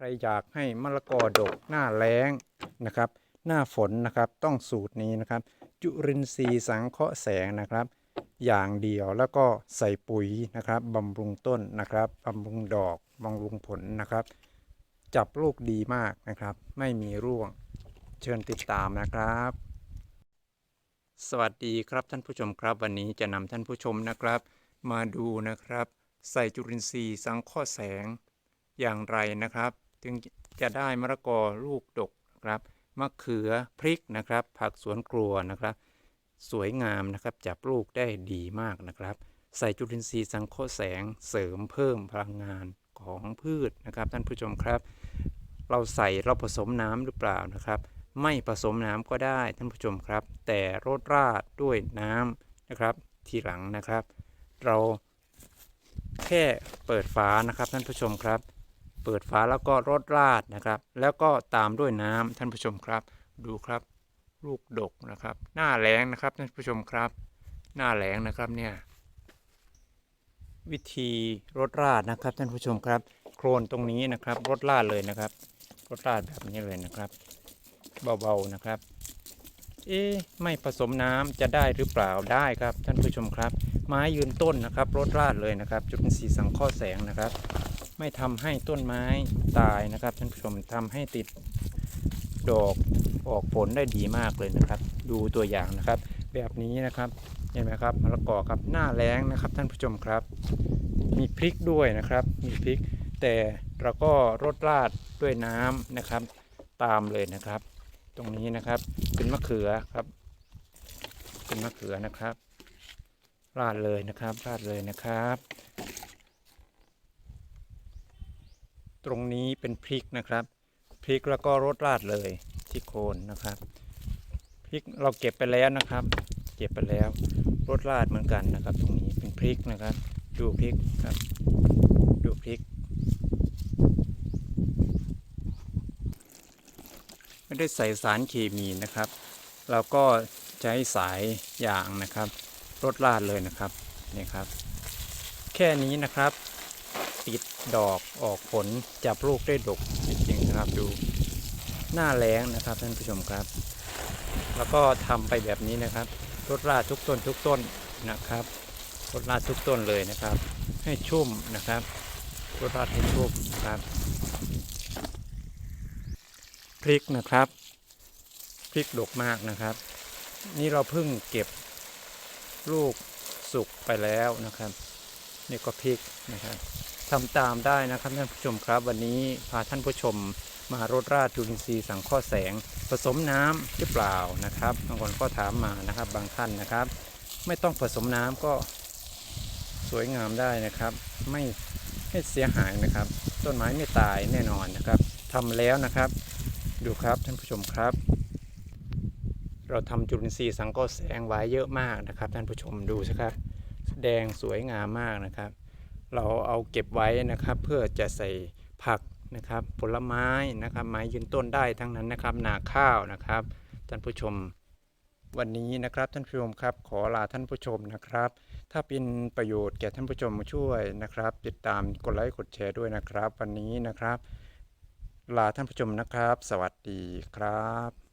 ใครอยากให้มะละกอดกหน้าแล้งนะครับ หน้าฝนนะครับต้องสูตรนี้นะครับ จุรินทรีย์สังเคราะห์แสงนะครับ อย่างเดียวแล้วก็ใส่ปุ๋ยนะครับบำรุงต้นนะครับบำรุงดอกบำรุงผลนะครับ จับลูกดีมากนะครับ ไม่มีร่วง เชิญติดตามนะครับ สวัสดีครับท่านผู้ชมครับ วันนี้จะนำท่านผู้ชมนะครับ มาดูนะครับ ใส่จุลินทรีย์สังเคราะห์แสงอย่างไรนะครับ ถึงจะได้มะละกอลูกดกนะครับมะเขือพริกนะครับ ผักสวนครัวนะครับ สวยงามนะครับจับลูกได้ดีมากนะครับ ใส่จุลินทรีย์สังเคราะห์แสงเสริมเพิ่มพลังงานของพืชนะครับ ท่านผู้ชมครับ เราใส่เราผสมน้ำหรือเปล่านะครับ ไม่ผสมน้ำก็ได้ท่านผู้ชมครับ แต่รดราดด้วยน้ำนะครับ ทีหลังนะครับ เราแค่เปิดฝานะครับท่านผู้ชมครับ เปิดฝาแล้วก็รดราดนะครับ แล้วก็ตามด้วยน้ำท่านผู้ชมครับ ดูครับ ลูกดกนะครับ หน้าแรงนะครับท่านผู้ชมครับ หน้าแรงนะครับเนี่ยวิธีรดราดนะครับท่านผู้ชมครับ โครนตรงนี้นะครับรดราดเลยนะครับรดราดแบบนี้เลยนะครับ เบาๆนะครับ เอ๊ไม่ผสมน้ำจะได้หรือเปล่าได้ครับท่านผู้ชมครับ ไม้ยืนต้นนะครับรดราดเลยนะครับจุลินทรีย์สังเคราะห์แสงนะครับ ไม่ทำให้ต้นไม้ตายนะครับท่านผู้ชมทำให้ติดดอกออกผลได้ดีมากเลยนะครับ ดูตัวอย่างนะครับ แบบนี้นะครับเห็นไหมครับมะละกอครับหน้าแรงนะครับ ท่านผู้ชมครับ มีพริกด้วยนะครับ มีพริก แต่เราก็รดราดด้วยน้ำนะครับ ตามเลยนะครับ ตรงนี้นะครับเป็นมะเขือครับเป็นมะเขือนะครับ ราดเลยนะครับ ราดเลยนะครับ ตรงนี้เป็นพริกนะครับ พริกแล้วก็รดราดเลยที่โคนนะครับ พริกเราเก็บไปแล้วนะครับ เก็บไปแล้วรดราดเหมือนกันนะครับ ตรงนี้เป็นพริกนะครับ ดูพริกครับ ดูพริก ไม่ได้ใส่สารเคมีนะครับเราก็ใช้สายยางนะครับรดราดเลยนะครับนี่ครับ แค่นี้นะครับ ติดดอกออกผลจับลูกได้ดกจริงๆนะครับดูหน้าแรงนะครับท่านผู้ชมครับ แล้วก็ทำไปแบบนี้นะครับรดราดทุกต้นทุกต้นนะครับรดราดทุกต้นเลยนะครับ ให้ชุ่มนะครับรดราดให้ชุ่มนะครับพริกนะครับพริกดกมากนะครับ นี่เราเพิ่งเก็บลูกสุกไปแล้วนะครับ นี่ก็พริกนะครับ ทำตามได้นะครับท่านผู้ชมครับ วันนี้พาท่านผู้ชมมารดราดจุลินทรีย์สังเคราะห์แสง ผสมน้ำหรือเปล่านะครับบางคนก็ถามมานะครับบางท่านนะครับ ไม่ต้องผสมน้ำก็สวยงามได้นะครับ ไม่ไม่เสียหายนะครับ ต้นไม้ไม่ตายแน่นอนนะครับทำแล้วนะครับ ดูครับท่านผู้ชมครับ เราทำจุลินทรีย์สังเคราะห์แสงไว้เยอะมากนะครับ ท่านผู้ชมดูสิครับ แดงสวยงามมากนะครับ เราเอาเก็บไว้นะครับ เพื่อจะใส่ผักนะครับ ผลไม้นะครับ ไม้ยืนต้นได้ทั้งนั้นนะครับ นาข้าวนะครับ ท่านผู้ชมวันนี้นะครับท่านผู้ชมครับ ขอลาท่านผู้ชมนะครับ ถ้าเป็นประโยชน์แก่ท่านผู้ชมช่วยนะครับ ติดตามกดไลค์กดแชร์ด้วยนะครับ วันนี้นะครับ ลาท่านผู้ชมนะครับ สวัสดีครับ